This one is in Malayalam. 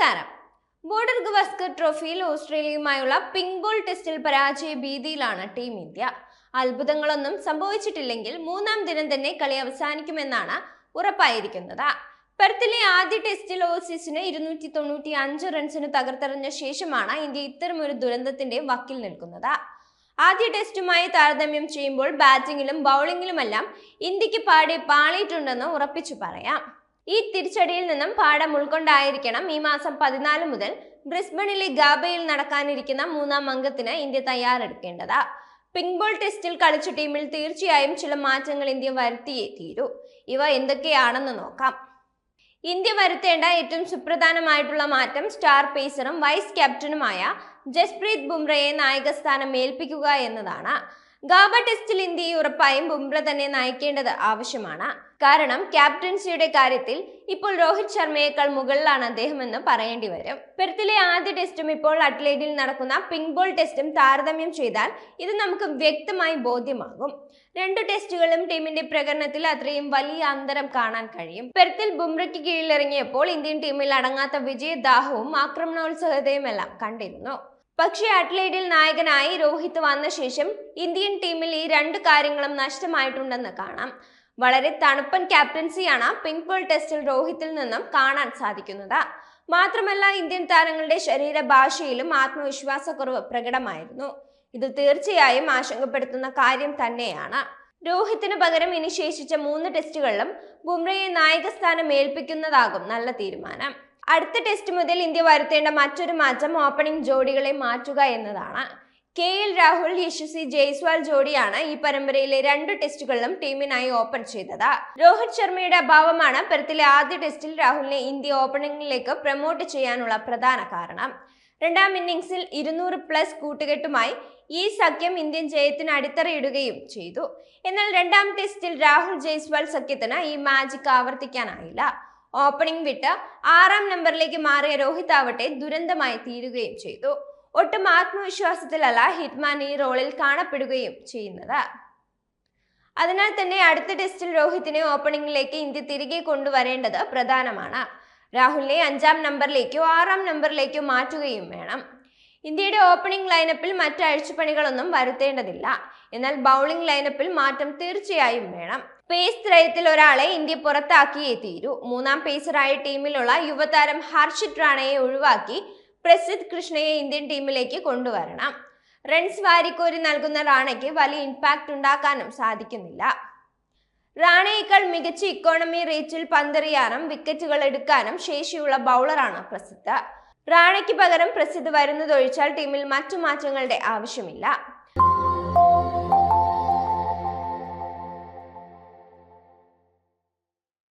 നമസ്കാരം. ബോർഡർ ഗവാസ്കർ ട്രോഫിയിൽ ഓസ്ട്രേലിയയുമായുള്ള പിങ്ക് ബോൾ ടെസ്റ്റിൽ പരാജയ ഭീതിയിലാണ് ടീം ഇന്ത്യ. അത്ഭുതങ്ങളൊന്നും സംഭവിച്ചിട്ടില്ലെങ്കിൽ മൂന്നാം ദിനം തന്നെ കളി അവസാനിക്കുമെന്നാണ് ഉറപ്പായിരിക്കുന്നത്. പെർത്തിലെ ആദ്യ ടെസ്റ്റിൽ ഓസീസിന് ഇരുന്നൂറ്റി തൊണ്ണൂറ്റി അഞ്ച് റൺസിന് തകർത്തെറിഞ്ഞ ശേഷമാണ് ഇന്ത്യ ഇത്തരമൊരു ദുരന്തത്തിന്റെ വക്കിൽ നിൽക്കുന്നത്. ആദ്യ ടെസ്റ്റുമായി താരതമ്യം ചെയ്യുമ്പോൾ ബാറ്റിംഗിലും ബൗളിംഗിലുമെല്ലാം ഇന്ത്യയ്ക്ക് പാടി പാളിയിട്ടുണ്ടെന്ന് ഉറപ്പിച്ചു പറയാം. ഈ തിരിച്ചടിയിൽ നിന്നും പാഠം ഉൾക്കൊണ്ടായിരിക്കണം ഈ മാസം പതിനാല് മുതൽ ബ്രിസ്ബണിലെ ഗാബയിൽ നടക്കാനിരിക്കുന്ന മൂന്നാം അംഗത്തിന് ഇന്ത്യ തയ്യാറെടുക്കേണ്ടത്. പിങ്ക് ബോൾ ടെസ്റ്റിൽ കളിച്ച ടീമിൽ തീർച്ചയായും ചില മാറ്റങ്ങൾ ഇന്ത്യ വരുത്തിയേ തീരൂ. ഇവ എന്തൊക്കെയാണെന്ന് നോക്കാം. ഇന്ത്യ വരുത്തേണ്ട ഏറ്റവും സുപ്രധാനമായിട്ടുള്ള മാറ്റം സ്റ്റാർ പേസറും വൈസ് ക്യാപ്റ്റനുമായ ജസ്പ്രീത് ബുംറയെ നായകസ്ഥാനം ഏൽപ്പിക്കുക എന്നതാണ്. ഗാബ ടെസ്റ്റിൽ ഇന്ത്യയെ ഉറപ്പായും ബുംറ തന്നെ നയിക്കേണ്ടത് ആവശ്യമാണ്. കാരണം ക്യാപ്റ്റൻസിയുടെ കാര്യത്തിൽ ഇപ്പോൾ രോഹിത് ശർമ്മയേക്കാൾ മുകളിലാണ് അദ്ദേഹമെന്ന് പറയേണ്ടി വരും. പെർത്തിലെ ആദ്യ ടെസ്റ്റും ഇപ്പോൾ അറ്റ്ലേറ്റിൽ നടക്കുന്ന പിങ്ക് ബോൾ ടെസ്റ്റും താരതമ്യം ചെയ്താൽ ഇത് നമുക്ക് വ്യക്തമായി ബോധ്യമാകും. രണ്ടു ടെസ്റ്റുകളും ടീമിന്റെ പ്രകടനത്തിൽ അത്രയും വലിയ അന്തരം കാണാൻ കഴിയും. പെർത്തിൽ ബുംറയ്ക്ക് കീഴിലിറങ്ങിയപ്പോൾ ഇന്ത്യൻ ടീമിൽ അടങ്ങാത്ത വിജയദാഹവും ആക്രമണോത്സുകതയുമെല്ലാം കണ്ടിരുന്നു. പക്ഷേ അഡ്ലൈഡിൽ നായകനായി രോഹിത് വന്ന ശേഷം ഇന്ത്യൻ ടീമിൽ ഈ രണ്ട് കാര്യങ്ങളും നഷ്ടമായിട്ടുണ്ടെന്ന് കാണാം. വളരെ തണുപ്പൻ ക്യാപ്റ്റൻസിയാണ് പിങ്ക് ബോൾ ടെസ്റ്റിൽ രോഹിത്തിൽ നിന്നും കാണാൻ സാധിക്കുന്നത്. മാത്രമല്ല ഇന്ത്യൻ താരങ്ങളുടെ ശരീരഭാഷയിലും ആത്മവിശ്വാസക്കുറവ് പ്രകടമായിരുന്നു. ഇത് തീർച്ചയായും ആശങ്കപ്പെടുത്തുന്ന കാര്യം തന്നെയാണ്. രോഹിത്തിന് പകരം ഇനി ശേഷിച്ച മൂന്ന് ടെസ്റ്റുകളിലും ബുംറയെ നായകസ്ഥാനം ഏൽപ്പിക്കുന്നതാകും നല്ല തീരുമാനം. അടുത്ത ടെസ്റ്റ് മുതൽ ഇന്ത്യ വരുത്തേണ്ട മറ്റൊരു മാറ്റം ഓപ്പണിംഗ് ജോഡികളെ മാറ്റുക എന്നതാണ്. കെ എൽ രാഹുൽ യശസ്വി ജയ്സ്വാൾ ജോഡിയാണ് ഈ പരമ്പരയിലെ രണ്ട് ടെസ്റ്റുകളിലും ടീമിനായി ഓപ്പൺ ചെയ്തത്. രോഹിത് ശർമ്മയുടെ അഭാവമാണ് പെർത്തിലെ ആദ്യ ടെസ്റ്റിൽ രാഹുലിനെ ഇന്ത്യ ഓപ്പണിംഗിലേക്ക് പ്രൊമോട്ട് ചെയ്യാനുള്ള പ്രധാന കാരണം. രണ്ടാം ഇന്നിംഗ്സിൽ ഇരുന്നൂറ് പ്ലസ് കൂട്ടുകെട്ടുമായി ഈ സഖ്യം ഇന്ത്യൻ ജയത്തിന് അടിത്തറയിടുകയും ചെയ്തു. എന്നാൽ രണ്ടാം ടെസ്റ്റിൽ രാഹുൽ ജയ്സ്വാൾ സഖ്യത്തിന് ഈ മാജിക് ആവർത്തിക്കാനായില്ല. ഓപ്പണിംഗ് വിട്ട് ആറാം നമ്പറിലേക്ക് മാറിയ രോഹിത് ആവട്ടെ ദുരന്തമായി തീരുകയും ചെയ്തു. ഒട്ടും ആത്മവിശ്വാസത്തിലല്ല ഹിറ്റ്മാൻ ഈ റോളിൽ കാണപ്പെടുകയും ചെയ്യുന്നത്. അതിനാൽ തന്നെ അടുത്ത ടെസ്റ്റിൽ രോഹിത്തിനെ ഓപ്പണിംഗിലേക്ക് ഇന്ത്യ തിരികെ കൊണ്ടുവരേണ്ടത് പ്രധാനമാണ്. രാഹുലിനെ അഞ്ചാം നമ്പറിലേക്കോ ആറാം നമ്പറിലേക്കോ മാറ്റുകയും വേണം. ഇന്ത്യയുടെ ഓപ്പണിംഗ് ലൈനപ്പിൽ മറ്റ് അഴിച്ചുപണികളൊന്നും വരുത്തേണ്ടതില്ല. എന്നാൽ ബൗളിംഗ് ലൈനപ്പിൽ മാറ്റം തീർച്ചയായും വേണം. പേസ് ത്രയത്തിൽ ഒരാളെ ഇന്ത്യ പുറത്താക്കിയേ തീരൂ. മൂന്നാം പേസറായ ടീമിലുള്ള യുവതാരം ഹർഷിത് റാണയെ ഒഴിവാക്കി പ്രസിദ്ധ് കൃഷ്ണയെ ഇന്ത്യൻ ടീമിലേക്ക് കൊണ്ടുവരണം. റൺസ് വാരിക്കോരി നൽകുന്ന റാണയ്ക്ക് വലിയ ഇമ്പാക്റ്റ് ഉണ്ടാക്കാനും സാധിക്കുന്നില്ല. റാണയേക്കാൾ മികച്ച ഇക്കോണമി റേറ്റിൽ പന്തെറിയാനും വിക്കറ്റുകൾ എടുക്കാനും ശേഷിയുള്ള ബൗളറാണ് പ്രസിദ്ധ. റാണയ്ക്ക് പകരം പ്രസിദ്ധ് വരുന്നതൊഴിച്ചാൽ ടീമിൽ മറ്റു മാറ്റങ്ങളുടെ ആവശ്യമില്ല.